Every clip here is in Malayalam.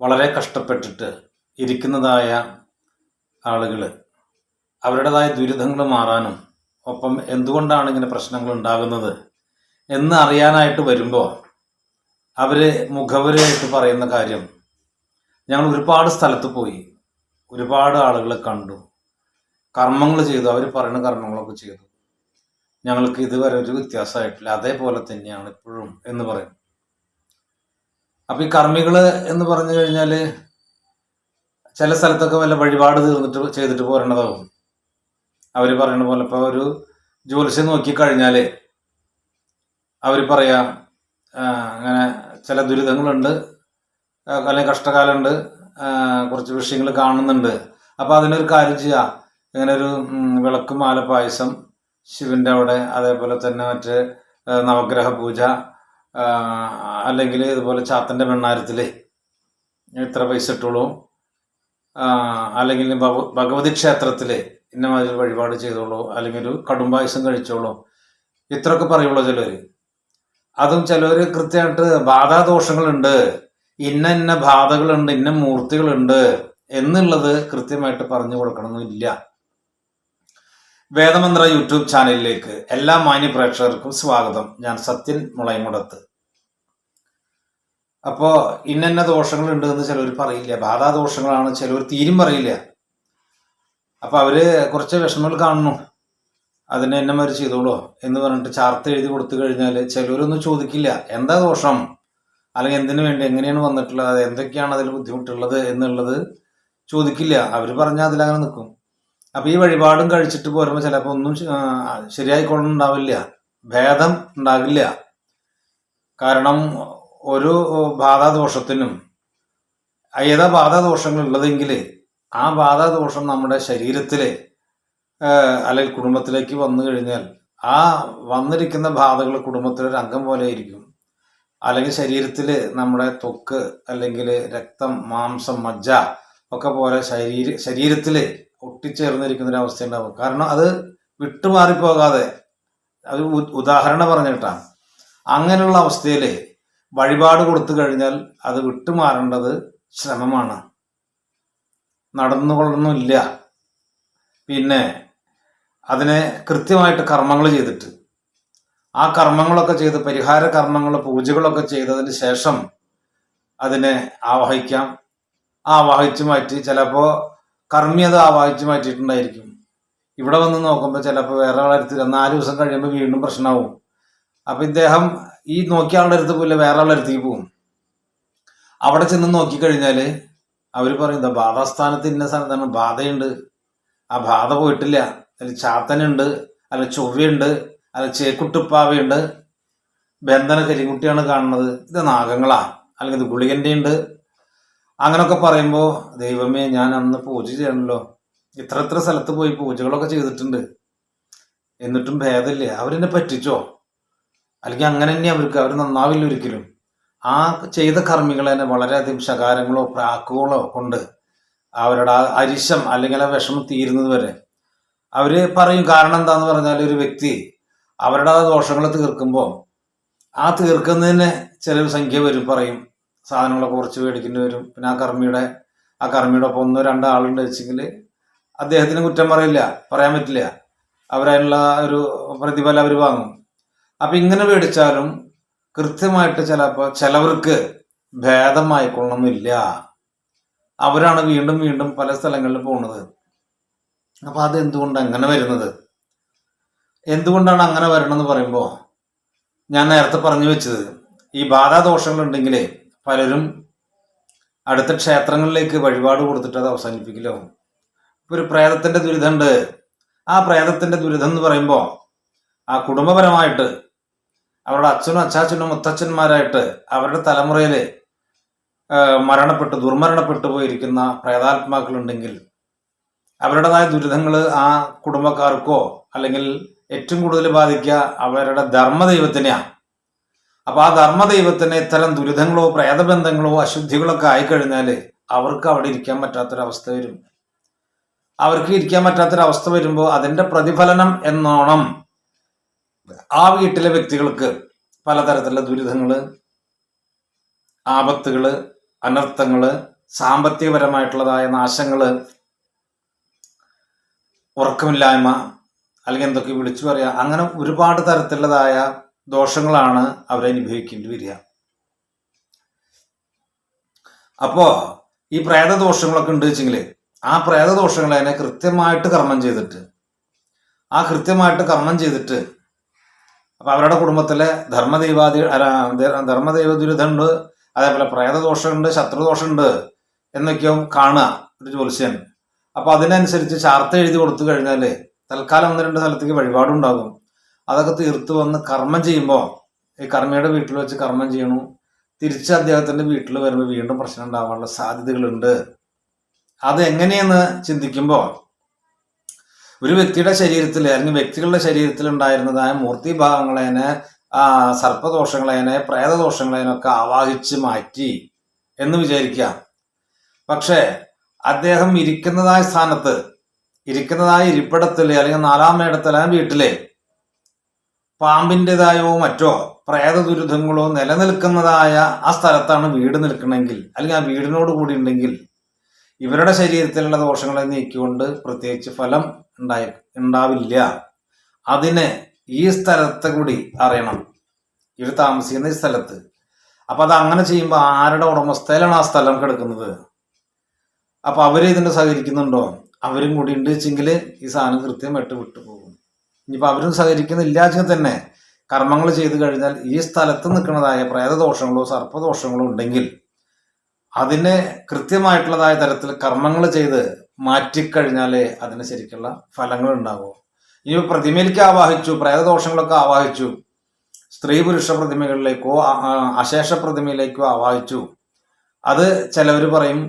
വളരെ കഷ്ടപ്പെട്ടിട്ട് ഇരിക്കുന്നതായ ആളുകൾ അവരുടേതായ ദുരിതങ്ങൾ മാറാനും ഒപ്പം എന്തുകൊണ്ടാണ് ഇങ്ങനെ പ്രശ്നങ്ങൾ ഉണ്ടാകുന്നത് എന്ന് അറിയാനായിട്ട് വരുമ്പോൾ അവർ മുഖവരായിട്ട് പറയുന്ന കാര്യം ഞങ്ങൾ ഒരുപാട് സ്ഥലത്ത് പോയി ഒരുപാട് ആളുകളെ കണ്ടു കർമ്മങ്ങൾ ചെയ്തു അവർ പറയുന്ന കർമ്മങ്ങളൊക്കെ ചെയ്തു. ഞങ്ങൾക്ക് ഇതുവരെ ഒരു വ്യത്യാസമായിട്ടില്ല. അതേപോലെ തന്നെയാണ് ഇപ്പോഴും എന്ന് പറയും. അപ്പൊ ഈ കർമ്മികൾ എന്ന് പറഞ്ഞു കഴിഞ്ഞാൽ ചില സ്ഥലത്തൊക്കെ വല്ല വഴിപാട് തീർന്നിട്ട് ചെയ്തിട്ട് പോരണതാവും അവർ പറയണ പോലെ ഇപ്പൊ ഒരു ജ്യോത്സ്യം നോക്കി കഴിഞ്ഞാൽ അവർ പറയാ അങ്ങനെ ചില ദുരിതങ്ങളുണ്ട് അല്ലെങ്കിൽ കഷ്ടകാലമുണ്ട് കുറച്ച് വിഷയങ്ങൾ കാണുന്നുണ്ട്. അപ്പൊ അതിനൊരു കാര്യം ചെയ്യാ ഇങ്ങനെ ഒരു വിളക്ക് മാല പായസം ശിവന്റെ അവിടെ അതേപോലെ തന്നെ മറ്റ് നവഗ്രഹ പൂജ അല്ലെങ്കിൽ ഇതുപോലെ ചാത്തന്റെ വെണ്ണാരത്തിൽ ഇത്ര പൈസ ഇട്ടുള്ളൂ. അല്ലെങ്കിൽ ഭഗവതി ക്ഷേത്രത്തിൽ ഇന്ന മാതിരി വഴിപാട് ചെയ്തോളൂ. അല്ലെങ്കിൽ ഒരു കടുംപായസം കഴിച്ചോളൂ. ഇത്രയൊക്കെ പറയുള്ളൂ ചിലർ അതും ചിലർ കൃത്യമായിട്ട് ബാധാദോഷങ്ങളുണ്ട്. ഇന്ന ഇന്ന ബാധകളുണ്ട് ഇന്ന മൂർത്തികളുണ്ട് എന്നുള്ളത് കൃത്യമായിട്ട് പറഞ്ഞു കൊടുക്കണമെന്നില്ല. വേദമന്ത്ര യൂട്യൂബ് ചാനലിലേക്ക് എല്ലാ മാന്യ പ്രേക്ഷകർക്കും സ്വാഗതം. ഞാൻ സത്യൻ മുളയമുടത്ത് അപ്പോ ഇന്നന്ന ദോഷങ്ങളുണ്ട് എന്ന് ചിലർ പറയില്ല. ബാധാ ദോഷങ്ങളാണ് ചിലർ തീരും പറയില്ല. അപ്പോൾ അവർ കുറച്ച് വിഷമങ്ങൾ കാണുന്നു. അതിനെ എന്നെ മാതിരി ചെയ്തോളൂ എന്ന് പറഞ്ഞിട്ട് ചാർത്ത് എഴുതി കൊടുത്തു കഴിഞ്ഞാൽ ചിലരൊന്നും ചോദിക്കില്ല. എന്താ ദോഷം? അല്ലെങ്കിൽ എന്തിനു വേണ്ടി? എങ്ങനെയാണ് വന്നിട്ടുള്ളത്? എന്തൊക്കെയാണ് അതിൽ ബുദ്ധിമുട്ടുള്ളത് എന്നുള്ളത് ചോദിക്കില്ല. അവർ പറഞ്ഞാൽ അതിലങ്ങനെ നിൽക്കും അപ്പോൾ ഈ വഴിപാടും കഴിച്ചിട്ട് പോരുമ്പോൾ ചിലപ്പോൾ ഒന്നും ശരിയായിക്കൊള്ളുന്നുണ്ടാവില്ല ഭേദം ഉണ്ടാകില്ല. കാരണം ഒരു ബാധാദോഷത്തിനും ഏതാ ബാധാദോഷങ്ങൾ ഉള്ളതെങ്കിൽ ആ ബാധാദോഷം നമ്മുടെ ശരീരത്തിൽ അല്ലെങ്കിൽ കുടുംബത്തിലേക്ക് വന്നു കഴിഞ്ഞാൽ ആ വന്നിരിക്കുന്ന ബാധകൾ കുടുംബത്തിലൊരു അംഗം പോലെ ആയിരിക്കും. അല്ലെങ്കിൽ ശരീരത്തിൽ നമ്മുടെ തൊക്ക് അല്ലെങ്കിൽ രക്തം മാംസം മജ്ജ ഒക്കെ പോലെ ശരീര ശരീരത്തിൽ ഒട്ടിച്ചേർന്നിരിക്കുന്ന ഒരു അവസ്ഥ ഉണ്ടാവും. കാരണം അത് വിട്ടുമാറിപ്പോകാതെ അത് ഉദാഹരണം പറഞ്ഞിട്ടാണ്. അങ്ങനെയുള്ള അവസ്ഥയിൽ വഴിപാട് കൊടുത്തു കഴിഞ്ഞാൽ അത് വിട്ടുമാറേണ്ടത് ശ്രമമാണ്. നടന്നുകൊള്ളൊന്നുമില്ല പിന്നെ അതിനെ കൃത്യമായിട്ട് കർമ്മങ്ങൾ ചെയ്തിട്ട്. ആ കർമ്മങ്ങളൊക്കെ ചെയ്ത് പരിഹാര കർമ്മങ്ങൾ പൂജകളൊക്കെ ചെയ്തതിന് ശേഷം അതിനെ ആവാഹിക്കാം. ആവാഹിച്ചു മാറ്റി ചിലപ്പോൾ കർമ്മി അത് ആവാഹിച്ചു മാറ്റിയിട്ടുണ്ടായിരിക്കും. ഇവിടെ വന്ന് നോക്കുമ്പോൾ ചിലപ്പോൾ വേറെ ആളെടുത്ത് നാല് ദിവസം കഴിയുമ്പോൾ വീണ്ടും പ്രശ്നമാവും. അപ്പൊ ഇദ്ദേഹം ഈ നോക്കിയ ആളുടെ അടുത്ത് പോലെ വേറെ ആളുടെ അടുത്തേക്ക് പോകും. അവിടെ ചെന്ന് നോക്കിക്കഴിഞ്ഞാൽ അവർ പറയും "ദാ ബാധാസ്ഥാനത്ത് ഇന്ന സ്ഥലത്താണ് ബാധയുണ്ട്. ആ ബാധ പോയിട്ടില്ല. അതിൽ ചാത്തനുണ്ട് അല്ല ചൊവ്വയുണ്ട് അല്ല ചേക്കുട്ടുപ്പാവയുണ്ട്. ബന്ധന കരിങ്കുട്ടിയാണ് കാണുന്നത്. ഇത് നാഗങ്ങളാ. അല്ലെങ്കിൽ ഇത് ഗുളികന്റെ ഉണ്ട് അങ്ങനൊക്കെ പറയുമ്പോൾ ദൈവമേ ഞാൻ അന്ന് പൂജ ചെയ്യണല്ലോ. ഇത്ര ഇത്ര സ്ഥലത്ത് പോയി പൂജകളൊക്കെ ചെയ്തിട്ടുണ്ട്. എന്നിട്ടും ഭേദമില്ലേ. അവരെന്നെ പറ്റിച്ചോ? അല്ലെങ്കിൽ അങ്ങനെ തന്നെ അവർക്ക് അവർ നന്നാവില്ല ഒരിക്കലും. ആ ചെയ്ത കർമ്മികൾ തന്നെ വളരെയധികം ശകാരങ്ങളോ പ്രാക്കുകളോ കൊണ്ട് അവരുടെ ആ അരിശം അല്ലെങ്കിൽ ആ വിഷമം തീരുന്നത് വരെ. അവർ പറയും കാരണം എന്താന്ന് പറഞ്ഞാൽ ഒരു വ്യക്തി അവരുടെ ആ ദോഷങ്ങൾ തീർക്കുമ്പോൾ ആ തീർക്കുന്നതിന് ചില സംഖ്യ വരും പറയും. സാധനങ്ങളൊക്കെ കുറച്ച് മേടിക്കേണ്ടി വരും. പിന്നെ ആ കർമ്മിയുടെ ആ കർമ്മിയുടെ ഒപ്പം ഒന്നോ രണ്ടോ ആളുണ്ട് വെച്ചെങ്കിൽ അദ്ദേഹത്തിന് കുറ്റം പറയില്ല പറയാൻ പറ്റില്ല. അവരതിനുള്ള ഒരു പ്രതിഫലം അവർ വാങ്ങും. അപ്പൊ ഇങ്ങനെ മേടിച്ചാലും കൃത്യമായിട്ട് ചിലപ്പോൾ ചിലവർക്ക് ഭേദമായിക്കൊള്ളണമെന്നില്ല അവരാണ് വീണ്ടും വീണ്ടും പല സ്ഥലങ്ങളിൽ പോകുന്നത് അപ്പൊ അത് എന്തുകൊണ്ട് അങ്ങനെ വരുന്നത്? എന്തുകൊണ്ടാണ് അങ്ങനെ വരണമെന്ന് പറയുമ്പോൾ ഞാൻ നേരത്തെ പറഞ്ഞു വെച്ചത് ഈ ബാധാദോഷങ്ങൾ ഉണ്ടെങ്കിലേ പലരും അടുത്ത ക്ഷേത്രങ്ങളിലേക്ക് വഴിപാട് കൊടുത്തിട്ട് അത് അവസാനിപ്പിക്കില്ലോ. ഇപ്പൊ ഒരു പ്രേതത്തിന്റെ ദുരിതമുണ്ട്. ആ പ്രേതത്തിന്റെ ദുരിതം എന്ന് പറയുമ്പോൾ ആ കുടുംബപരമായിട്ട് അവരുടെ അച്ഛനും അച്ചാച്ചനും മുത്തച്ഛന്മാരായിട്ട് അവരുടെ തലമുറയിൽ ആ, മരണപ്പെട്ട് ദുർമരണപ്പെട്ടു പോയിരിക്കുന്ന പ്രേതാത്മാക്കളുണ്ടെങ്കിൽ അവരുടേതായ ദുരിതങ്ങൾ ആ കുടുംബക്കാർക്കോ അല്ലെങ്കിൽ ഏറ്റവും കൂടുതൽ ബാധിക്കുക അവരുടെ ധർമ്മദൈവത്തിനെയാണ് അപ്പൊ ആ ധർമ്മദൈവത്തിന് ഇത്തരം ദുരിതങ്ങളോ പ്രേതബന്ധങ്ങളോ അശുദ്ധികളൊക്കെ ആയിക്കഴിഞ്ഞാൽ അവർക്ക് അവിടെ ഇരിക്കാൻ പറ്റാത്തൊരവസ്ഥ വരും. അവർക്ക് ഇരിക്കാൻ പറ്റാത്തൊരവസ്ഥ വരുമ്പോൾ അതിന്റെ പ്രതിഫലനം എന്നോണം ആ വീട്ടിലെ വ്യക്തികൾക്ക് പലതരത്തിലുള്ള ദുരിതങ്ങൾ ആപത്തുകൾ അനർത്ഥങ്ങൾ സാമ്പത്തികപരമായിട്ടുള്ളതായ നാശങ്ങൾ ഉറക്കമില്ലായ്മ അല്ലെങ്കിൽ എന്തൊക്കെ വിളിച്ചു പറയാ അങ്ങനെ ഒരുപാട് തരത്തിലുള്ളതായ ദോഷങ്ങളാണ് അവരെ അനുഭവിക്കേണ്ടി വരിക. അപ്പോ ഈ പ്രേതദോഷങ്ങളൊക്കെ ഉണ്ട് വെച്ചെങ്കിൽ ആ പ്രേതദോഷങ്ങളെ കൃത്യമായിട്ട് കർമ്മം ചെയ്തിട്ട് ആ കൃത്യമായിട്ട് കർമ്മം ചെയ്തിട്ട് അപ്പൊ അവരുടെ കുടുംബത്തിലെ ധർമ്മദൈവാദി ധർമ്മദൈവ ദുരിതമുണ്ട് അതേപോലെ പ്രേതദോഷമുണ്ട് ശത്രുദോഷമുണ്ട് എന്നൊക്കെയും കാണുക ഒരു ജ്യോത്സ്യൻ. അപ്പൊ അതിനനുസരിച്ച് ചാർത്ത എഴുതി കൊടുത്തു കഴിഞ്ഞാൽ തൽക്കാലം ഒന്ന് രണ്ട് സ്ഥലത്തേക്ക് വഴിപാടുണ്ടാകും. അതൊക്കെ തീർത്ത് വന്ന് കർമ്മം ചെയ്യുമ്പോൾ ഈ കർമ്മയുടെ വീട്ടിൽ വെച്ച് കർമ്മം ചെയ്യണു തിരിച്ച് അദ്ദേഹത്തിന്റെ വീട്ടിൽ വരുമ്പോൾ വീണ്ടും പ്രശ്നം ഉണ്ടാവാനുള്ള സാധ്യതകളുണ്ട്. അത് എങ്ങനെയെന്ന് ചിന്തിക്കുമ്പോൾ ഒരു വ്യക്തിയുടെ ശരീരത്തിൽ അല്ലെങ്കിൽ വ്യക്തികളുടെ ശരീരത്തിൽ ഉണ്ടായിരുന്നതായ മൂർത്തിഭാവങ്ങളേനെ ആ സർപ്പദോഷങ്ങളേനെ പ്രേതദോഷങ്ങളേനൊക്കെ ആവാഹിച്ച് മാറ്റി എന്ന് വിചാരിക്കാം. പക്ഷേ അദ്ദേഹം ഇരിക്കുന്നതായ സ്ഥാനത്ത് ഇരിക്കുന്നതായ ഇരിപ്പിടത്തിൽ അല്ലെങ്കിൽ നാലാം മേടത്തിലെ വീട്ടിലെ പാമ്പിന്റെതായോ മറ്റോ പ്രേത ദുരിതങ്ങളോ നിലനിൽക്കുന്നതായ ആ സ്ഥലത്താണ് വീട് നിൽക്കണമെങ്കിൽ അല്ലെങ്കിൽ ആ വീടിനോട് കൂടി ഉണ്ടെങ്കിൽ ഇവരുടെ ശരീരത്തിലുള്ള ദോഷങ്ങളെ നീക്കിക്കൊണ്ട് പ്രത്യേകിച്ച് ഫലം ഉണ്ടായി ഉണ്ടാവില്ല. അതിന് ഈ സ്ഥലത്തെ കൂടി അറിയണം. ഇവർ താമസിക്കുന്ന ഈ സ്ഥലത്ത്. അപ്പൊ അത് അങ്ങനെ ചെയ്യുമ്പോൾ ആരുടെ ഉടമസ്ഥയിലാണ് ആ സ്ഥലം കിടക്കുന്നത്? അപ്പൊ അവർ ഇതിനെ സഹകരിക്കുന്നുണ്ടോ? അവരും കൂടി ഉണ്ട് വെച്ചെങ്കിൽ ഈ സാധനം കൃത്യമായിട്ട് വിട്ടു പോകും. ഇനിയിപ്പോൾ അവരും സഹകരിക്കുന്നില്ല തന്നെ കർമ്മങ്ങൾ ചെയ്തു കഴിഞ്ഞാൽ ഈ സ്ഥലത്ത് നിൽക്കുന്നതായ പ്രേതദോഷങ്ങളോ സർപ്പദോഷങ്ങളോ ഉണ്ടെങ്കിൽ അതിനെ കൃത്യമായിട്ടുള്ളതായ തരത്തിൽ കർമ്മങ്ങൾ ചെയ്ത് മാറ്റിക്കഴിഞ്ഞാലേ അതിന് ശരിക്കുള്ള ഫലങ്ങൾ ഉണ്ടാകൂ ഇനി പ്രതിമയിലേക്ക് ആവാഹിച്ചു പ്രേതദോഷങ്ങളൊക്കെ ആവാഹിച്ചു സ്ത്രീ പുരുഷ പ്രതിമകളിലേക്കോ അശേഷ പ്രതിമയിലേക്കോ ആവാഹിച്ചു. അത് ചിലവർ പറയും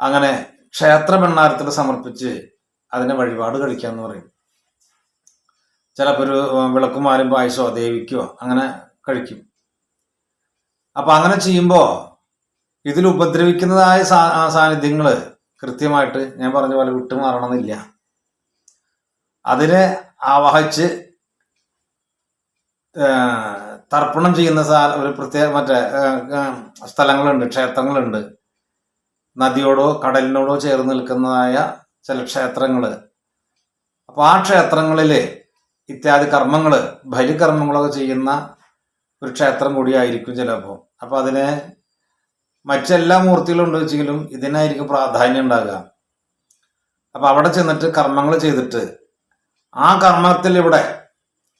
അങ്ങനെ ക്ഷേത്ര ഭണ്ണാരത്തിൽ സമർപ്പിച്ച് അതിനെ വഴിപാട് കഴിക്കാന്ന് പറയും. ചിലപ്പോൾ ഒരു വിളക്കുമാരും പായസോ ദേവിക്കോ അങ്ങനെ കഴിക്കും. അപ്പൊ അങ്ങനെ ചെയ്യുമ്പോ ഇതിൽ ഉപദ്രവിക്കുന്നതായ സാ- ആ സാന്നിധ്യങ്ങൾ കൃത്യമായിട്ട് ഞാൻ പറഞ്ഞ പോലെ വിട്ടുമാറണമെന്നില്ല. അതിനെ ആവാഹിച്ച് തർപ്പണം ചെയ്യുന്ന ഒരു പ്രത്യേക മറ്റേ സ്ഥലങ്ങളുണ്ട് ക്ഷേത്രങ്ങളുണ്ട്. നദിയോടോ കടലിനോടോ ചേർന്ന് നിൽക്കുന്നതായ ചില ക്ഷേത്രങ്ങൾ. അപ്പോൾ ആ ക്ഷേത്രങ്ങളിൽ ഇത്യാദി കർമ്മങ്ങൾ ബലികർമ്മങ്ങളൊക്കെ ചെയ്യുന്ന ഒരു ക്ഷേത്രം കൂടിയായിരിക്കും ചിലപ്പോൾ. അപ്പോൾ അതിനെ മറ്റെല്ലാ മൂർത്തികളും ഉണ്ടോ വെച്ചെങ്കിലും ഇതിനായിരിക്കും പ്രാധാന്യം ഉണ്ടാകുക. അപ്പൊ അവിടെ ചെന്നിട്ട് കർമ്മങ്ങൾ ചെയ്തിട്ട് ആ കർമ്മത്തിൽ ഇവിടെ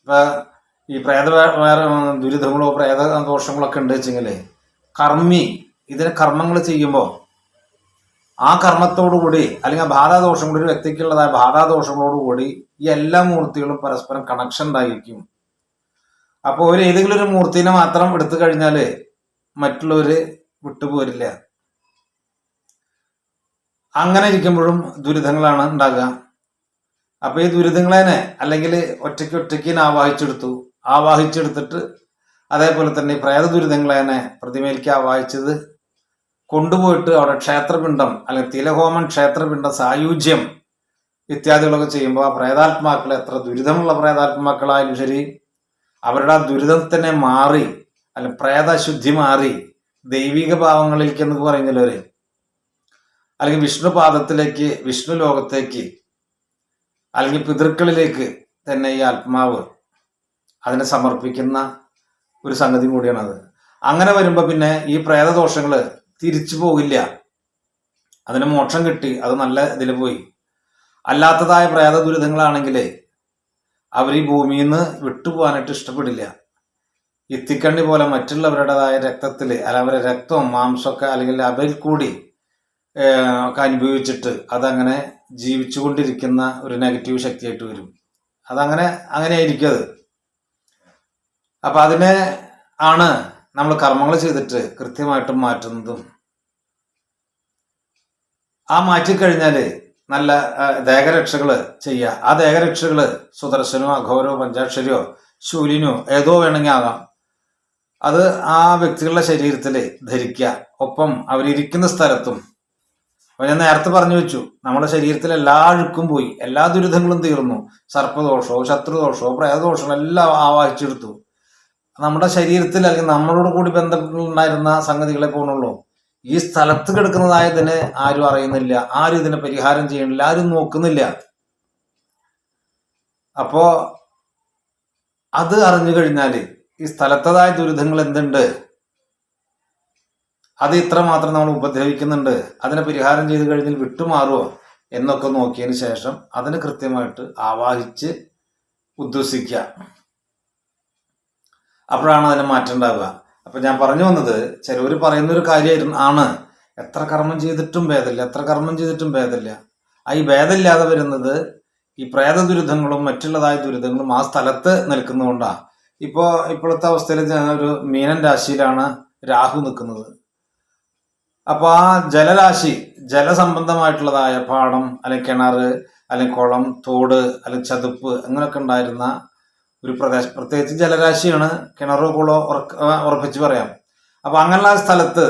ഇപ്പൊ ഈ പ്രേത ദുരിതങ്ങളോ പ്രേത ദോഷങ്ങളോ ഒക്കെ ഉണ്ട് വെച്ചെങ്കിൽ കർമ്മി ഇതിന് കർമ്മങ്ങൾ ചെയ്യുമ്പോൾ ആ കർമ്മത്തോടുകൂടി അല്ലെങ്കിൽ ബാധാദോഷം കൂടി ഒരു വ്യക്തിക്കുള്ളതായ ബാധാദോഷങ്ങളോടുകൂടി ഈ എല്ലാ മൂർത്തികളും പരസ്പരം കണക്ഷൻ ഉണ്ടായിരിക്കും. അപ്പോൾ ഒരു ഏതെങ്കിലും ഒരു മൂർത്തിനെ മാത്രം എടുത്തു കഴിഞ്ഞാൽ മറ്റുള്ളവര് വിട്ടുപോരില്ല. അങ്ങനെ ഇരിക്കുമ്പോഴും ദുരിതങ്ങളാണ് ഉണ്ടാകുക. അപ്പൊ ഈ ദുരിതങ്ങളെ അല്ലെങ്കിൽ ഒറ്റയ്ക്ക് ഒറ്റയ്ക്ക് ആവാഹിച്ചെടുത്തു. ആവാഹിച്ചെടുത്തിട്ട് അതേപോലെ തന്നെ ഈ പ്രേത ദുരിതങ്ങളെ പ്രതിമയിലേക്ക് ആവാഹിച്ചത് കൊണ്ടുപോയിട്ട് അവിടെ ക്ഷേത്രപിണ്ഡം അല്ലെങ്കിൽ തിലഹോമൻ ക്ഷേത്രപിണ്ഡം സായുജ്യം ഇത്യാദികളൊക്കെ ചെയ്യുമ്പോൾ ആ പ്രേതാത്മാക്കൾ എത്ര ദുരിതമുള്ള പ്രേതാത്മാക്കളായാലും ശരി അവരുടെ ആ ദുരിതത്തിനെ മാറി അല്ല പ്രേതശുദ്ധി മാറി ദൈവിക ഭാവങ്ങളിലേക്ക് എന്ന് പറയുന്നവര് അല്ലെങ്കിൽ വിഷ്ണു പാദത്തിലേക്ക് വിഷ്ണു ലോകത്തേക്ക് അല്ലെങ്കിൽ പിതൃക്കളിലേക്ക് തന്നെ ഈ ആത്മാവ് അതിനെ സമർപ്പിക്കുന്ന ഒരു സംഗതി കൂടിയാണത്. അങ്ങനെ വരുമ്പോ പിന്നെ ഈ പ്രേതദോഷങ്ങൾ തിരിച്ചു പോകില്ല അതിന് മോക്ഷം കിട്ടി അത് നല്ല ഇതിൽ പോയി. അല്ലാത്തതായ പ്രേത ദുരിതങ്ങളാണെങ്കിൽ അവർ ഈ ഭൂമിയിൽ നിന്ന് വിട്ടുപോകാനായിട്ട് ഇഷ്ടപ്പെടില്ല. ഇത്തിക്കണ്ണി പോലെ മറ്റുള്ളവരുടേതായ രക്തത്തിൽ അല്ല അവരുടെ രക്തവും മാംസമൊക്കെ അല്ലെങ്കിൽ അവയിൽ കൂടി ഒക്കെ അനുഭവിച്ചിട്ട് അതങ്ങനെ ജീവിച്ചുകൊണ്ടിരിക്കുന്ന ഒരു നെഗറ്റീവ് ശക്തിയായിട്ട് വരും. അതങ്ങനെ അങ്ങനെ ആയിരിക്കും അത്. അപ്പൊ അതിനെ ആണ് നമ്മൾ കർമ്മങ്ങൾ ചെയ്തിട്ട് കൃത്യമായിട്ട് മാറ്റുന്നതും. ആ മാറ്റിക്കഴിഞ്ഞാൽ നല്ല ദേഹരക്ഷകൾ ചെയ്യുക. ആ ദേഹരക്ഷകൾ സുദർശനോ അഘോരോ പഞ്ചാക്ഷരിയോ ശൂലിനോ ഏതോ വേണമെങ്കിൽ ആകാം. അത് ആ വ്യക്തികളുടെ ശരീരത്തിൽ ധരിക്കുക ഒപ്പം അവരിയ്ക്കുന്ന സ്ഥലത്തും അപ്പൊ ഞാൻ നേരത്തെ പറഞ്ഞു വെച്ചു നമ്മുടെ ശരീരത്തിൽ എല്ലാ അഴുക്കും പോയി എല്ലാ ദുരിതങ്ങളും തീർന്നു. സർപ്പദോഷമോ ശത്രുദോഷമോ പ്രേതദോഷമോ എല്ലാം ആവാഹിച്ചെടുത്തു. നമ്മുടെ ശരീരത്തിൽ അല്ലെങ്കിൽ നമ്മളോട് കൂടി ബന്ധപ്പെട്ടുണ്ടായിരുന്ന സംഗതികളെ പോകണുള്ളൂ ഈ സ്ഥലത്ത് കിടക്കുന്നതായതിന് ആരും അറിയുന്നില്ല ആരും ഇതിനെ പരിഹാരം ചെയ്യണില്ല ആരും നോക്കുന്നില്ല. അപ്പോ അത് അറിഞ്ഞു കഴിഞ്ഞാൽ ഈ സ്ഥലത്തതായ ദുരിതങ്ങൾ എന്തുണ്ട്? അത് ഇത്ര മാത്രം നമ്മൾ ഉപദ്രവിക്കുന്നുണ്ട്. അതിനെ പരിഹാരം ചെയ്ത് കഴിഞ്ഞാൽ വിട്ടുമാറുമോ എന്നൊക്കെ നോക്കിയതിന് ശേഷം അതിന് കൃത്യമായിട്ട് ആവാഹിച്ച് ഉദ്വസിക്കുക. അപ്പോഴാണ് അതിന് മാറ്റം അപ്പൊ ഞാൻ പറഞ്ഞു വന്നത് ചിലവർ പറയുന്ന ഒരു കാര്യമായിരുന്നു ആണ്. എത്ര കർമ്മം ചെയ്തിട്ടും ഭേദമില്ല എത്ര കർമ്മം ചെയ്തിട്ടും ഭേദമില്ല. ആ ഈ ഭേദമില്ലാതെ വരുന്നത് ഈ പ്രേത ദുരിതങ്ങളും മറ്റുള്ളതായ ദുരിതങ്ങളും ആ സ്ഥലത്ത് നിൽക്കുന്നതുകൊണ്ടാണ് ഇപ്പോ ഇപ്പോഴത്തെ അവസ്ഥയിൽ ഒരു മീനൻ രാശിയിലാണ് രാഹു നിൽക്കുന്നത്. അപ്പൊ ആ ജലരാശി ജലസംബന്ധമായിട്ടുള്ളതായ പാടം അല്ലെങ്കിൽ കിണറ് അല്ലെങ്കിൽ കുളം തോട് അല്ലെങ്കിൽ ചതുപ്പ് അങ്ങനെയൊക്കെ ഉണ്ടായിരുന്ന ഒരു പ്രദേശം. പ്രത്യേകിച്ച് ജലരാശിയാണ് കിണറോ കുളോ ഉറപ്പിച്ച് പറയാം. അപ്പൊ അങ്ങനെയുള്ള സ്ഥലത്ത്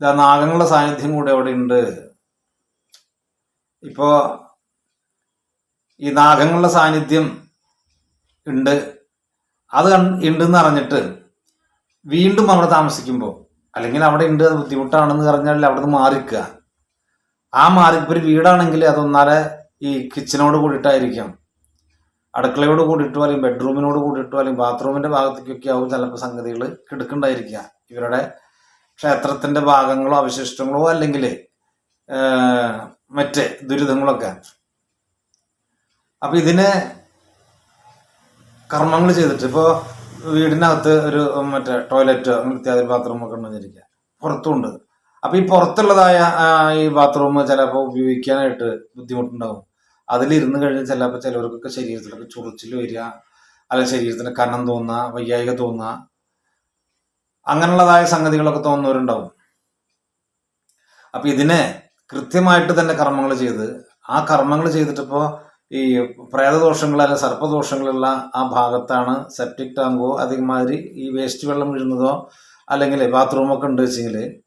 നാഗങ്ങളുടെ സാന്നിധ്യം കൂടെ അവിടെ ഉണ്ട്. ഇപ്പോ ഈ നാഗങ്ങളുടെ സാന്നിധ്യം ഉണ്ട്. അത് ഉണ്ടെന്ന് അറിഞ്ഞിട്ട് വീണ്ടും അവിടെ താമസിക്കുമ്പോൾ അല്ലെങ്കിൽ അവിടെ ഉണ്ട് അത് ബുദ്ധിമുട്ടാണെന്ന് പറഞ്ഞാൽ അവിടെ നിന്ന് മാറിക്കുക. ആ മാറി ഇപ്പൊ ഒരു വീടാണെങ്കിൽ അതൊന്നാലെ ഈ കിച്ചനോട് കൂടിയിട്ടായിരിക്കാം. അടുക്കളയോട് കൂടിയിട്ടോ അല്ലെങ്കിൽ ബെഡ്റൂമിനോട് കൂടിയിട്ടോ അല്ലെങ്കിൽ ബാത്റൂമിന്റെ ഭാഗത്തേക്കൊക്കെ ആവും ചിലപ്പോൾ സംഗതികൾ കിടക്കണ്ടായിരിക്കുക ഇവരുടെ ക്ഷേത്രത്തിന്റെ ഭാഗങ്ങളോ അവശിഷ്ടങ്ങളോ അല്ലെങ്കിൽ മറ്റ് ദുരിതങ്ങളൊക്കെ. അപ്പൊ ഇതിന് കർമ്മങ്ങൾ ചെയ്തിട്ട് ഇപ്പോൾ വീടിനകത്ത് ഒരു മറ്റേ ടോയ്ലറ്റോ ഇത്യാദി ബാത്റൂമൊക്കെ ഉണ്ടെന്നിരിക്കുക പുറത്തുണ്ട്. അപ്പൊ ഈ പുറത്തുള്ളതായ ഈ ബാത്റൂം ചിലപ്പോൾ ഉപയോഗിക്കാനായിട്ട് ബുദ്ധിമുട്ടുണ്ടാകും അതിലിരുന്ന് കഴിഞ്ഞാൽ ചിലപ്പോൾ ചിലവർക്കൊക്കെ ശരീരത്തിലൊക്കെ ചൊറിച്ചിൽ വരിക അല്ലെങ്കിൽ ശരീരത്തിന് കനം തോന്നുക വയ്യായിക തോന്നുക അങ്ങനെയുള്ളതായ സംഗതികളൊക്കെ തോന്നുന്നവരുണ്ടാവും. അപ്പൊ ഇതിനെ കൃത്യമായിട്ട് തന്നെ കർമ്മങ്ങൾ ചെയ്ത് ആ കർമ്മങ്ങൾ ചെയ്തിട്ടിപ്പോ ഈ പ്രേതദോഷങ്ങൾ അല്ല സർപ്പദോഷങ്ങളുള്ള ആ ഭാഗത്താണ് സെപ്റ്റിക് ടാങ്കോ അതേമാതിരി ഈ വേസ്റ്റ് വെള്ളം വീഴുന്നതോ അല്ലെങ്കിൽ ബാത്റൂമൊക്കെ ഉണ്ട് വെച്ചെങ്കിൽ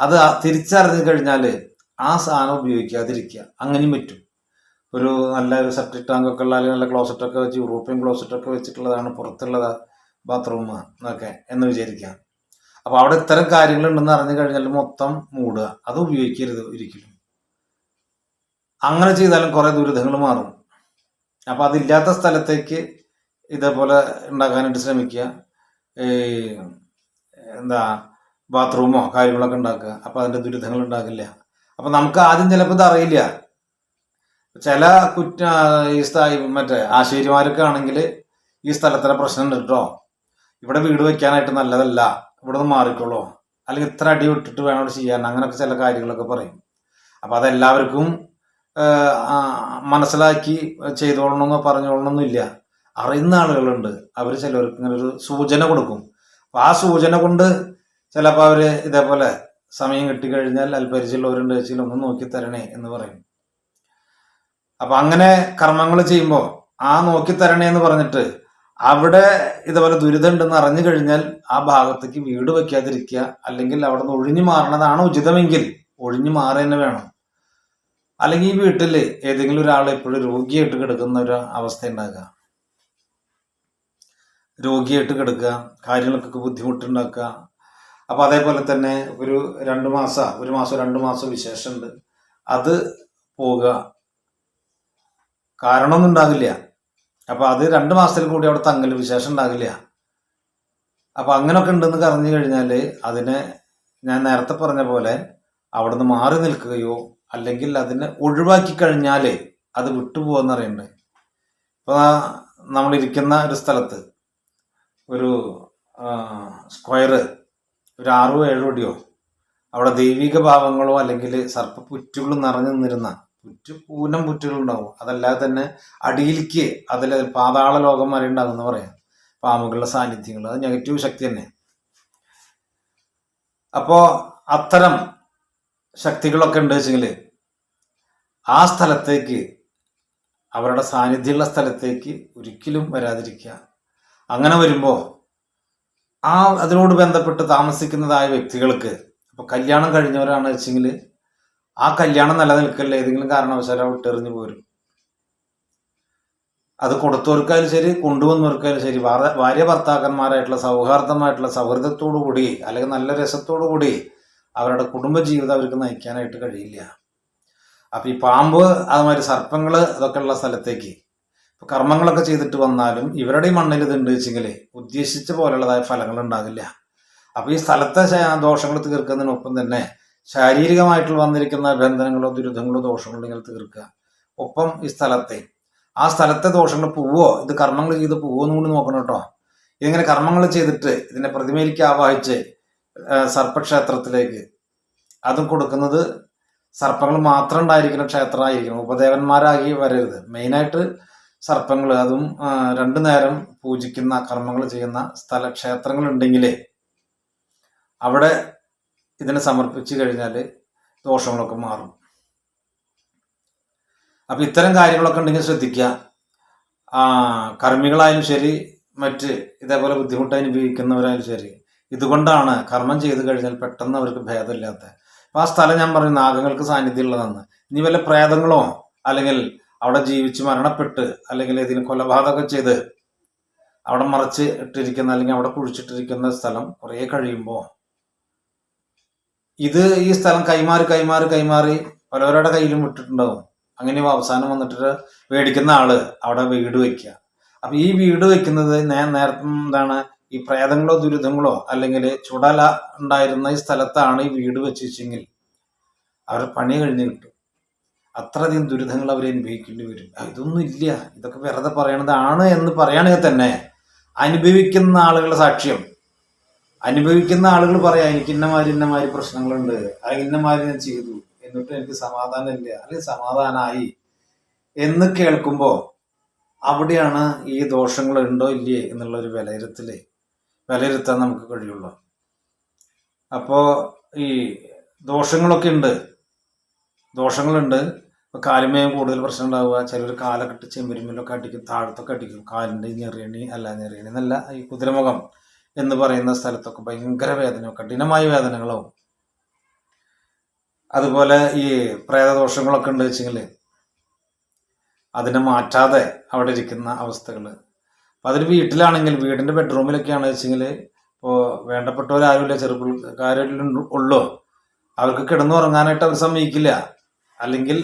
അത് തിരിച്ചറിഞ്ഞു കഴിഞ്ഞാൽ ആ സാധനം ഉപയോഗിക്കാതിരിക്കുക. അങ്ങനെയും പറ്റും. ഒരു നല്ല ഒരു സെപ്റ്റിക് ടാങ്കൊക്കെ ഉള്ള അല്ലെങ്കിൽ നല്ല ക്ലോസറ്റൊക്കെ വെച്ച് യൂറോപ്യൻ ക്ലോസറ്റൊക്കെ വെച്ചിട്ടുള്ളതാണ് പുറത്തുള്ളത് ബാത്റൂം എന്നൊക്കെ എന്ന് വിചാരിക്കാം അപ്പം അവിടെ ഇത്തരം കാര്യങ്ങൾ ഉണ്ടെന്ന് അറിഞ്ഞു കഴിഞ്ഞാൽ മൊത്തം മൂടുക. അത് ഉപയോഗിക്കരുത് ഒരിക്കലും. അങ്ങനെ ചെയ്താലും കുറെ ദുരിതങ്ങൾ മാറും. അപ്പൊ അതില്ലാത്ത സ്ഥലത്തേക്ക് ഇതേപോലെ ഉണ്ടാക്കാനായിട്ട് ശ്രമിക്കുക. എന്താ ബാത്റൂമോ കാര്യങ്ങളൊക്കെ ഉണ്ടാക്കുക. അപ്പൊ അതിന്റെ ദുരിതങ്ങൾ ഉണ്ടാകില്ല. അപ്പൊ നമുക്ക് ആദ്യം ചിലപ്പോൾ ഇത് അറിയില്ല. ചില കുറ്റ ഈ സ്ഥായി മറ്റേ ആശാരിമാരൊക്കെ ആണെങ്കിൽ ഈ സ്ഥലത്തിലെ പ്രശ്നം ഉണ്ട് കേട്ടോ. ഇവിടെ വീട് വെക്കാനായിട്ട് നല്ലതല്ല. ഇവിടെ നിന്ന് മാറിക്കോളൂ. അല്ലെങ്കിൽ ഇത്ര അടി വിട്ടിട്ട് വേണം ഇവിടെ ചെയ്യാൻ. അങ്ങനെയൊക്കെ ചില കാര്യങ്ങളൊക്കെ പറയും. അപ്പൊ അതെല്ലാവർക്കും മനസ്സിലാക്കി ചെയ്തോളണമെന്നോ പറഞ്ഞോളണമെന്നില്ല. അറിയുന്ന ആളുകളുണ്ട്. അവർ ചിലവർക്ക് ഇങ്ങനെ ഒരു സൂചന കൊടുക്കും. അപ്പം ആ സൂചന കൊണ്ട് ചിലപ്പോൾ അവർ ഇതേപോലെ സമയം കിട്ടിക്കഴിഞ്ഞാൽ അല്പരിചയമുള്ളവരുണ്ട് വെച്ചാൽ ഒന്ന് നോക്കി തരണേ എന്ന് പറയും. അപ്പം അങ്ങനെ കർമ്മങ്ങൾ ചെയ്യുമ്പോൾ ആ നോക്കി തരണേ എന്ന് പറഞ്ഞിട്ട് അവിടെ ഇതേപോലെ ദുരിതമുണ്ടെന്ന് അറിഞ്ഞു കഴിഞ്ഞാൽ ആ ഭാഗത്തേക്ക് വീട് വയ്ക്കാതിരിക്കുക അല്ലെങ്കിൽ അവിടെ നിന്ന് ഒഴിഞ്ഞു മാറണതാണ് ഉചിതമെങ്കിൽ ഒഴിഞ്ഞു മാറുക തന്നെ വേണം. അല്ലെങ്കിൽ ഈ വീട്ടിൽ ഏതെങ്കിലും ഒരാൾ എപ്പോഴും രോഗിയായിട്ട് കിടക്കുന്ന ഒരു അവസ്ഥ ഉണ്ടാകുക രോഗിയായിട്ട് കിടക്കുക കാര്യങ്ങൾക്കൊക്കെ ബുദ്ധിമുട്ടുണ്ടാക്കുക. അപ്പോൾ അതേപോലെ തന്നെ ഒരു രണ്ട് മാസം ഒരു മാസം രണ്ട് മാസം വിശേഷമുണ്ട് അത് പോവുക. കാരണമൊന്നും ഉണ്ടാകില്ല അപ്പോൾ അത് രണ്ട് മാസത്തിൽ കൂടി അവിടെ തങ്ങൽ വിശേഷം ഉണ്ടാകില്ല അപ്പൊ അങ്ങനൊക്കെ ഉണ്ടെന്ന് പറഞ്ഞു കഴിഞ്ഞാൽ അതിനെ ഞാൻ നേരത്തെ പറഞ്ഞ പോലെ അവിടുന്ന് മാറി നിൽക്കുകയോ അല്ലെങ്കിൽ അതിനെ ഒഴിവാക്കി കഴിഞ്ഞാലേ അത് വിട്ടുപോകുന്ന അറിയണ്ടേ ഇപ്പൊ നമ്മളിരിക്കുന്ന ഒരു സ്ഥലത്ത് ഒരു സ്ക്വയർ ഒരു ആറോ ഏഴോ അടിയോ അവിടെ ദൈവിക ഭാവങ്ങളോ അല്ലെങ്കിൽ സർപ്പ പുറ്റുകളും നിറഞ്ഞു നിന്നിരുന്ന പുറ്റു പൂനം പുറ്റുകൾ ഉണ്ടാവും അതല്ലാതെ തന്നെ അടിയിലേക്ക് അതിൽ പാതാള ലോകം വരെ ഉണ്ടാകുമെന്ന് പറയാം. പാമ്പുകളുടെ സാന്നിധ്യങ്ങൾ അത് നെഗറ്റീവ് ശക്തി തന്നെ. അപ്പോ അത്തരം ശക്തികളൊക്കെ ഉണ്ട് വെച്ചെങ്കിൽ ആ സ്ഥലത്തേക്ക് അവരുടെ സാന്നിധ്യമുള്ള സ്ഥലത്തേക്ക് ഒരിക്കലും വരാതിരിക്കുക. അങ്ങനെ വരുമ്പോൾ ആ അതിനോട് ബന്ധപ്പെട്ട് താമസിക്കുന്നതായ വ്യക്തികൾക്ക് ഇപ്പോൾ കല്യാണം കഴിഞ്ഞവരാണ് വെച്ചെങ്കിൽ ആ കല്യാണം നിലനിൽക്കല്ല ഏതെങ്കിലും കാരണവശാലും വിട്ടെറിഞ്ഞു പോരും. അത് കൊടുത്തവർക്കായാലും ശരി കൊണ്ടുവന്നവർക്കായാലും ശരി ഭാര്യ ഭർത്താക്കന്മാരായിട്ടുള്ള സൗഹാർദ്ദമായിട്ടുള്ള സൗഹൃദത്തോടു കൂടി അല്ലെങ്കിൽ നല്ല രസത്തോടു കൂടി അവരുടെ കുടുംബജീവിതം അവർക്ക് നയിക്കാനായിട്ട് കഴിയില്ല. അപ്പൊ ഈ പാമ്പ് അതുമാതിരി സർപ്പങ്ങൾ അതൊക്കെ ഉള്ള സ്ഥലത്തേക്ക് കർമ്മങ്ങളൊക്കെ ചെയ്തിട്ട് വന്നാലും ഇവരുടെ ഈ മണ്ണിൽ ഇതുണ്ട് വെച്ചെങ്കിൽ ഉദ്ദേശിച്ച പോലുള്ളതായ ഫലങ്ങൾ ഉണ്ടാകില്ല. അപ്പൊ ഈ സ്ഥലത്തെ ദോഷങ്ങൾ തീർക്കുന്നതിനൊപ്പം തന്നെ ശാരീരികമായിട്ട് വന്നിരിക്കുന്ന ബന്ധനങ്ങളോ ദുരിതങ്ങളോ ദോഷങ്ങളോ ഇങ്ങനെ തീർക്കുക. ഒപ്പം ഈ സ്ഥലത്തെ ആ സ്ഥലത്തെ ദോഷങ്ങൾ പോവോ ഇത് കർമ്മങ്ങൾ ചെയ്ത് പോവോ എന്നുകൊണ്ട് നോക്കണം കേട്ടോ. ഇതിങ്ങനെ കർമ്മങ്ങൾ ചെയ്തിട്ട് ഇതിനെ പ്രതിമയിലേക്ക് ആവാഹിച്ച് സർപ്പക്ഷേത്രത്തിലേക്ക്. അതും കൊടുക്കുന്നത് സർപ്പങ്ങൾ മാത്രം ഉണ്ടായിരിക്കുന്ന ക്ഷേത്രമായിരിക്കണം. ഉപദേവന്മാരാകി വരരുത്. മെയിനായിട്ട് സർപ്പങ്ങൾ അതും രണ്ടു നേരം പൂജിക്കുന്ന കർമ്മങ്ങൾ ചെയ്യുന്ന സ്ഥല ക്ഷേത്രങ്ങൾ ഉണ്ടെങ്കിലേ അവിടെ ഇതിനെ സമർപ്പിച്ചു കഴിഞ്ഞാൽ ദോഷങ്ങളൊക്കെ മാറും. അപ്പൊ ഇത്തരം കാര്യങ്ങളൊക്കെ ഉണ്ടെങ്കിൽ ശ്രദ്ധിക്കുക. കർമ്മികളായാലും ശരി മറ്റ് ഇതേപോലെ ബുദ്ധിമുട്ട് അനുഭവിക്കുന്നവരായാലും ശരി ഇതുകൊണ്ടാണ് കർമ്മം ചെയ്തു കഴിഞ്ഞാൽ പെട്ടെന്ന് അവർക്ക് ഭേദമില്ലാത്ത. ആ സ്ഥലം ഞാൻ പറഞ്ഞു നാഗങ്ങൾക്ക് സാന്നിധ്യം ഉള്ളതാണ് ഇനി വല്ല പ്രേതങ്ങളോ അല്ലെങ്കിൽ അവിടെ ജീവിച്ച് മരണപ്പെട്ട് അല്ലെങ്കിൽ ഇതിന് കൊലപാതകം ചെയ്ത് അവിടെ മറച്ച് ഇട്ടിരിക്കുന്ന അല്ലെങ്കിൽ അവിടെ കുഴിച്ചിട്ടിരിക്കുന്ന സ്ഥലം കുറേ കഴിയുമ്പോൾ ഇത് ഈ സ്ഥലം കൈമാറി കൈമാറി കൈമാറി പലവരുടെ കയ്യിലും വിട്ടിട്ടുണ്ടാവും. അങ്ങനെ അവസാനം വന്നിട്ട് മേടിക്കുന്ന ആൾ അവിടെ വീട് വെക്കുക അപ്പൊ ഈ വീട് വെക്കുന്നത് ഞാൻ നേരത്തെ എന്താണ് ഈ പ്രേതങ്ങളോ ദുരിതങ്ങളോ അല്ലെങ്കിൽ ചുടല ഉണ്ടായിരുന്ന ഈ സ്ഥലത്താണ് ഈ വീട് വെച്ചെങ്കിൽ അവർ പണി കഴിഞ്ഞ് കിട്ടും. അത്രയധികം ദുരിതങ്ങൾ അവരെ അനുഭവിക്കേണ്ടി വരും. ഇതൊന്നും ഇല്ല. ഇതൊക്കെ വെറുതെ പറയണതാണ് എന്ന് പറയുകയാണെങ്കിൽ തന്നെ അനുഭവിക്കുന്ന ആളുകളുടെ സാക്ഷ്യം. അനുഭവിക്കുന്ന ആളുകൾ പറയാം എനിക്ക് ഇന്നമാതിരി ഇന്നമാതിരി പ്രശ്നങ്ങളുണ്ട്. ആ ഇന്നമാതിരി ഞാൻ ചെയ്തു. എന്നിട്ട് എനിക്ക് സമാധാനമില്ല അല്ലെങ്കിൽ സമാധാനമായി എന്ന് കേൾക്കുമ്പോൾ അവിടെയാണ് ഈ ദോഷങ്ങൾ ഉണ്ടോ ഇല്ലേ എന്നുള്ള ഒരു വിലയിരുത്തൽ. വിലയിരുത്താൻ നമുക്ക് കഴിയുള്ളൂ. അപ്പോൾ ഈ ദോഷങ്ങളൊക്കെ ഉണ്ട്. ദോഷങ്ങളുണ്ട്. ഇപ്പോൾ കാലുമേയം കൂടുതൽ പ്രശ്നം ഉണ്ടാവുക. ചിലർ കാലൊക്കെ ചെമ്പരുമ്പിലൊക്കെ അടിക്കും താഴത്തൊക്കെ അടിക്കും. കാലിന്റെ ഞെറിയണി അല്ല ഞെറിയണി എന്നല്ല ഈ കുതിരമുഖം എന്ന് പറയുന്ന സ്ഥലത്തൊക്കെ ഭയങ്കര വേദന കഠിനമായ വേദനകളാവും. അതുപോലെ ഈ പ്രേതദോഷങ്ങളൊക്കെ ഉണ്ട് വെച്ചെങ്കിൽ അതിനെ മാറ്റാതെ അവിടെ ഇരിക്കുന്ന അവസ്ഥകൾ അപ്പം അതൊരു വീട്ടിലാണെങ്കിൽ വീടിന്റെ ബെഡ്റൂമിലൊക്കെയാണ് വെച്ചെങ്കിൽ ഇപ്പോൾ വേണ്ടപ്പെട്ടവരാരുമില്ല ചെറുപ്പക്കാരെല്ലാം ഉള്ളൂ. അവർക്ക് കിടന്നുറങ്ങാനായിട്ട് അവർ സമ്മതിക്കില്ല. അല്ലെങ്കിൽ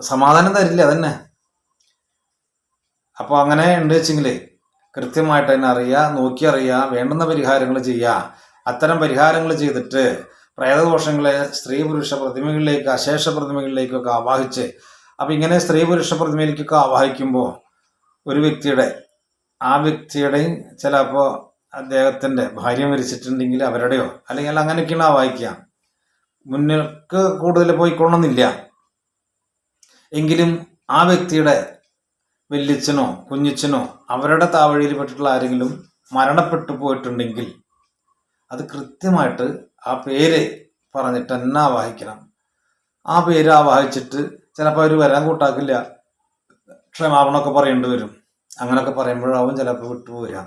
സമാധാനം തരില്ല അതന്നെ. അപ്പോൾ അങ്ങനെ ഉണ്ട് വെച്ചെങ്കിൽ കൃത്യമായിട്ട് തന്നെ അറിയുക നോക്കി അറിയുക വേണ്ടുന്ന പരിഹാരങ്ങൾ ചെയ്യുക അത്തരം പരിഹാരങ്ങൾ ചെയ്തിട്ട് പ്രേതദോഷങ്ങളെ സ്ത്രീ പുരുഷ പ്രതിമകളിലേക്ക് അശേഷ പ്രതിമകളിലേക്കൊക്കെ ആവാഹിച്ച് അപ്പം ഇങ്ങനെ സ്ത്രീ പുരുഷ പ്രതിമയിലേക്കൊക്കെ ആവാഹിക്കുമ്പോൾ ഒരു വ്യക്തിയുടെ ആ വ്യക്തിയുടെയും ചിലപ്പോൾ അദ്ദേഹത്തിന്റെ ഭാര്യ മരിച്ചിട്ടുണ്ടെങ്കിൽ അവരുടെയോ അല്ലെങ്കിൽ അങ്ങനെയൊക്കെയാണ് ആവാഹിക്കുക. മുന്നിൽക്ക് കൂടുതൽ പോയിക്കൊള്ളണമെന്നില്ല. എങ്കിലും ആ വ്യക്തിയുടെ വല്യച്ഛനോ കുഞ്ഞച്ഛനോ അവരുടെ താവഴിയിൽ പെട്ടിട്ടുള്ള ആരെങ്കിലും മരണപ്പെട്ടു പോയിട്ടുണ്ടെങ്കിൽ അത് കൃത്യമായിട്ട് ആ പേര് പറഞ്ഞിട്ട് തന്നെ ആവാഹിക്കണം. ആ പേര് ആവാഹിച്ചിട്ട് ചിലപ്പോൾ അവർ വരാൻ കൂട്ടാക്കില്ല. ക്ഷമാപണമൊക്കെ പറയേണ്ടി വരും. അങ്ങനെയൊക്കെ പറയുമ്പോഴാവും ചിലപ്പോൾ വിട്ടുപോരാ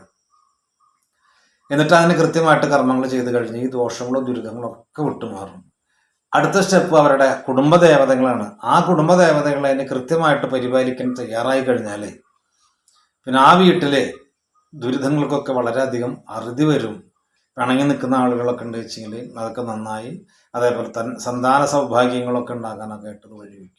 എന്നിട്ട് അതിന് കൃത്യമായിട്ട് കർമ്മങ്ങൾ ചെയ്ത് കഴിഞ്ഞ് ഈ ദോഷങ്ങളും ദുരിതങ്ങളും ഒക്കെ വിട്ടുമാറും അടുത്ത സ്റ്റെപ്പ് അവരുടെ കുടുംബദേവതകളാണ് ആ കുടുംബദേവതകളെ അതിനെ കൃത്യമായിട്ട് പരിപാലിക്കാൻ തയ്യാറായി കഴിഞ്ഞാൽ പിന്നെ ആ വീട്ടിലെ ദുരിതങ്ങൾക്കൊക്കെ വളരെയധികം അറുതി വരും. പിണങ്ങി നിൽക്കുന്ന ആളുകളൊക്കെ ഉണ്ട് വെച്ചെങ്കിൽ അതൊക്കെ നന്നായി. അതേപോലെ തന്നെ സന്താന സൗഭാഗ്യങ്ങളൊക്കെ ഉണ്ടാകാനൊക്കെ ആയിട്ട് വഴിവെക്കും